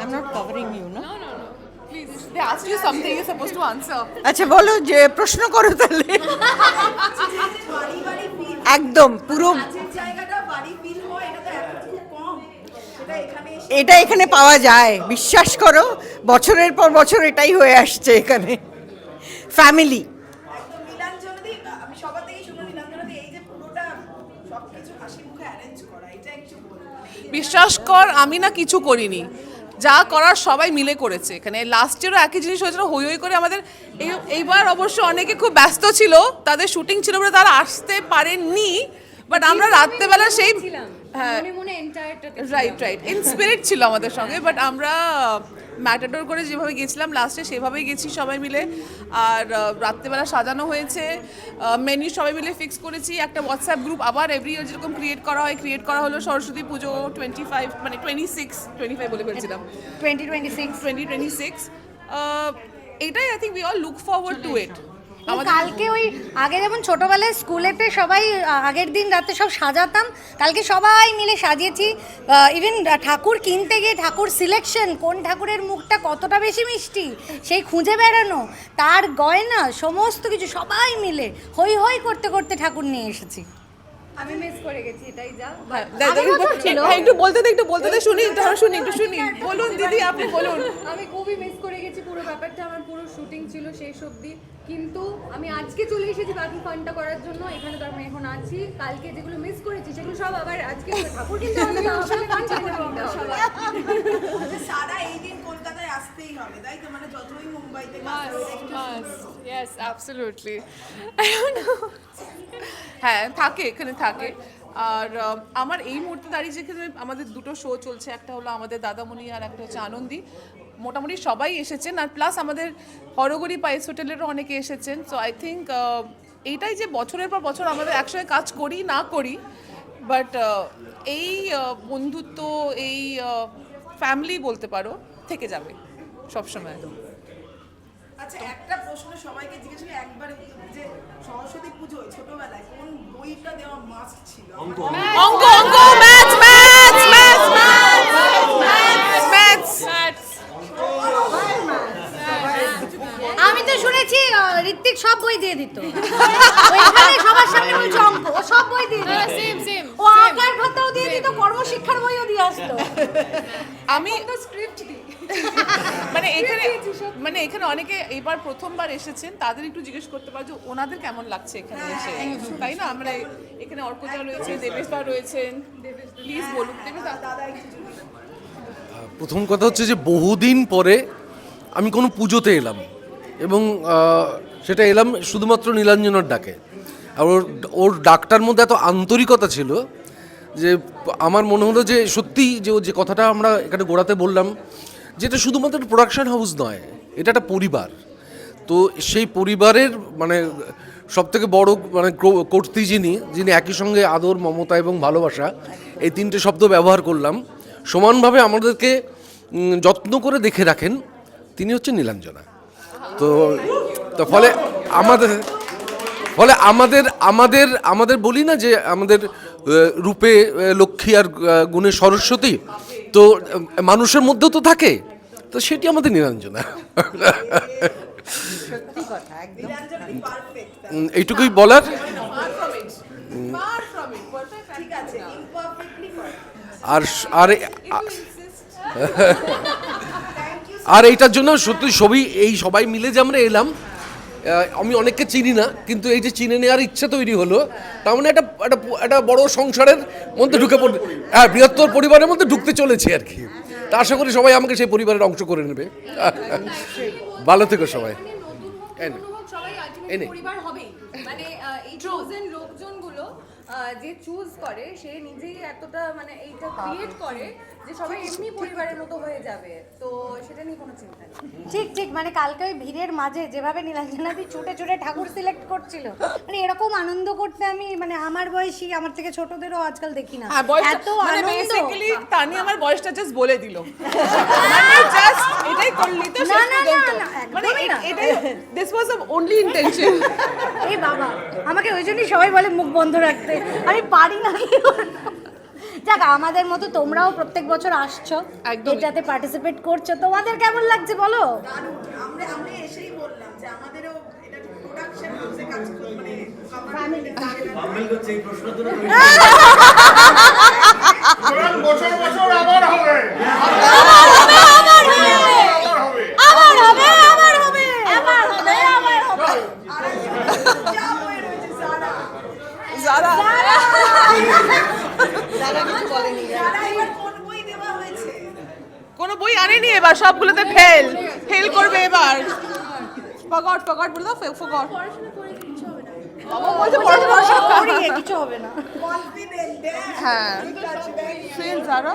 I'm not covering you, no? No, no, no. Please. They asked you something you're supposed to answer. আচ্ছা বলো যে প্রশ্ন করো তাহলে একদম পুরো এটা এখন পাওয়া যায় বিশ্বাস করো বছরের পর বছর এটাই হয়ে আসছে এখানে ফ্যামিলি আমি সবার থেকেই এই যে পুরোটা সবকিছু হাসি মুখে অ্যারেঞ্জ করা এটা একটু বলুন। এই যে বিশ্বাস কর আমি না কিছু করিনি। যা করার সবাই মিলে করেছে। এখানে লাস্ট ইয়ারও একই জিনিস হয়েছিল হই হই করে আমাদের এই- এইবার অবশ্য অনেকে খুব ব্যস্ত ছিল তাদের শুটিং ছিল বলে তারা আসতে পারেননি বাট আমরা রাত্রেবেলা সেই হ্যাঁ। মনে মনে রাইট রাইট ইনস্পিরিট ছিল আমাদের সঙ্গে বাট আমরা ম্যাটাডোর করে যেভাবে গেছিলাম লাস্টে সেভাবেই গেছি সবাই মিলে। আর রাত্রেবেলা সাজানো হয়েছে। মেনু সবাই মিলে ফিক্স করেছি। একটা হোয়াটসঅ্যাপ গ্রুপ আবার এভরি ইয়ার যেরকম ক্রিয়েট করা হয় ক্রিয়েট করা হলো সরস্বতী পুজো টোয়েন্টি ফাইভ মানে টোয়েন্টি সিক্স টোয়েন্টি ফাইভ বলে ফেলছিলাম twenty twenty six twenty twenty six এটাই I think we all look forward to it কালকে ওই আগে যেমন ছোটবেলায় স্কুলেতে সবাই আগের দিন রাতে সব সাজাতাম কালকে সবাই মিলে সাজিয়েছি। ইভেন ঠাকুর কিনতে গিয়ে ঠাকুর সিলেকশন কোন ঠাকুরের মুখটা কতটা বেশি মিষ্টি সেই খুঁজে বেড়ানো তার গয়না সমস্ত কিছু সবাই মিলে হই হই করতে করতে ঠাকুর নিয়ে এসেছি। আমি মিস করে গেছি এটাই যা। ছিল। হ্যাঁ, একটু বলতে দে একটু বলতে দে শুনি শুনি একটু শুনি। বলুন দিদি আপনি বলুন আমি খুবই মিস করে পুরো ব্যাপারটা আমার পুরো শুটিং ছিল শেষ অবধি। কিন্তু আমি আজকে চলে এসেছি বাকি ফানটা করার জন্য। এখানে তো আমি এখন আছি। কালকে যেগুলো মিস করেছি সেগুলো সব আবার আজকে ঠাকুর কিনতে। আচ্ছা, সারা এই দিন কলকাতায় আসতেই হবে তাই তো? মানে যতই মুম্বাইতে don't know. হ্যাঁ থাকে এখানে থাকে। আর আমার এই মুহূর্তে দাঁড়িয়ে যেখানে আমাদের দুটো শো চলছে, একটা হলো আমাদের দাদামণি আর একটা হচ্ছে আনন্দী। মোটামুটি সবাই এসেছেন আর প্লাস আমাদের হরগরি পাইস হোটেলেরও অনেকে এসেছেন। সো আই থিঙ্ক এইটাই যে বছরের পর বছর আমাদের একসঙ্গে কাজ করি, না করি বাট এই বন্ধুত্ব, এই ফ্যামিলি বলতে পারো, থেকে যাবে সবসময়। আচ্ছা একটা প্রশ্ন সবাইকে জিজ্ঞেস করি একবারে যে সরস্বতী পুজোয় ছোটবেলায় কোন বইটা দেওয়া মাস্ট ছিল? অঙ্ক। অঙ্ক maths maths maths maths maths আমি তো শুনেছি ঋত্বিক সব বই দিয়ে দিত। ওইখানে সবার সামনে বলছে অঙ্ক ও সব বই দিয়ে দিত। সেম সেম ও আঁকার ভাতাও দিয়ে দিত কর্মশিক্ষার বইও দিয়ে আসতো। আমি মানে এখানে মানে এখানে অনেকে এবার প্রথমবার এসেছেন তাদের একটু জিজ্ঞেস করতে পারো যে ওনাদের কেমন লাগছে এখানে এসে? তাই না? আমরা এখানে অর্কজা রয়েছে দেবেশ দা রয়েছেন প্লিজ বলুন দেবেশ দাদা প্রথম কথা হচ্ছে যে বহুদিন পরে আমি কোনো পুজোতে এলাম এবং সেটা এলাম শুধুমাত্র নীলাঞ্জনার ডাকে। আর ওর ওর ডাকটার মধ্যে এত আন্তরিকতা ছিল যে আমার মনে হলো যে সত্যি যে ও যে কথাটা আমরা এখানে গোড়াতে বললাম যেটা শুধুমাত্র প্রোডাকশন হাউস নয়, এটা একটা পরিবার। তো সেই পরিবারের মানে সব থেকে বড় মানে কো- কর্ত্রী যিনি যিনি একই সঙ্গে আদর, মমতা এবং ভালোবাসা, এই তিনটে শব্দ ব্যবহার করলাম। সমানভাবে আমাদেরকে যত্ন করে দেখে রাখেন, তিনি হচ্ছেন নীলাঞ্জনা। তো তো ফলে আমাদের ফলে আমাদের আমাদের আমাদের বলি না যে আমাদের রূপে লক্ষ্মী আর গুণে সরস্বতী তো মানুষের মধ্যেও তো থাকে। তো সেটি আমাদের উম, এইটুকুই বলার? আর আর আর এইটার জন্য সত্যি সবই এই সবাই মিলে যে আমরা এলাম আমি অনেককে চিনি না কিন্তু এই যে চিনে নেওয়ার ইচ্ছা তৈরি হলো তার মানে একটা একটা একটা বড় সংসারের মধ্যে ঢুকে পড়বে। হ্যাঁ বৃহত্তর পরিবারের মধ্যে ঢুকতে চলেছে আর কি। তা আশা করি সবাই আমাকে সেই পরিবারের অংশ করে নেবে। ভালো থেকো সবাই। এই নে। যে চুজ করে সে নিজেই এতটা মানে এইটা ক্রিয়েট করে যে সবাই এমনি পরিবারের মতো হয়ে যাবে। তো সেটা নিয়ে কোনো চিন্তা নেই। ঠিক ঠিক মানে কালকে ওই ভিড়ের মাঝে যেভাবে নীলাঞ্জনাদি ছুটে ছুটে ঠাকুর সিলেক্ট করছিল মানে এরকম আনন্দ করতে আমি মানে আমার বয়সী আমার থেকে ছোটদেরও আজকাল দেখি না। হ্যাঁ এত মানে আনন্দ। তানি আমার বয়সটা জাস্ট বলে দিল। মানে জাস্ট এটাই করলি তো না, না, না, মানে এটাই দিস ওয়াজ অনলি ইন্টেনশন এই বাবা আমাকে ওই জন্যই সবাই বলে মুখ বন্ধ রাখতে। আমি পারি না। কি যাক আমাদের মতো তোমরাও প্রত্যেক বছর আসছো। এটাতে পার্টিসিপেট করছ। তোমাদের কেমন লাগছে বলো? আমরা আমরা এসেই বললাম যে আমাদেরও এটা প্রোডাকশন হাউসে কাজ করি মানে বাম্মেল করছে এই প্রশ্ন তো সুতরাং বছর বছর আবার হবে আবার হবে আবার হবে আবার হবে আবার হবে যা হয়ে রয়েছে সারা যারা কোন বই কোনো বই আনেনি এবার সবগুলোতে ফেল। ফেল করবে এবার। ফগট ফগট বলে দাও ফগট। বাবা বলছে পড়াশোনা করি, কিছু হবে না। হ্যাঁ। ফেল যারা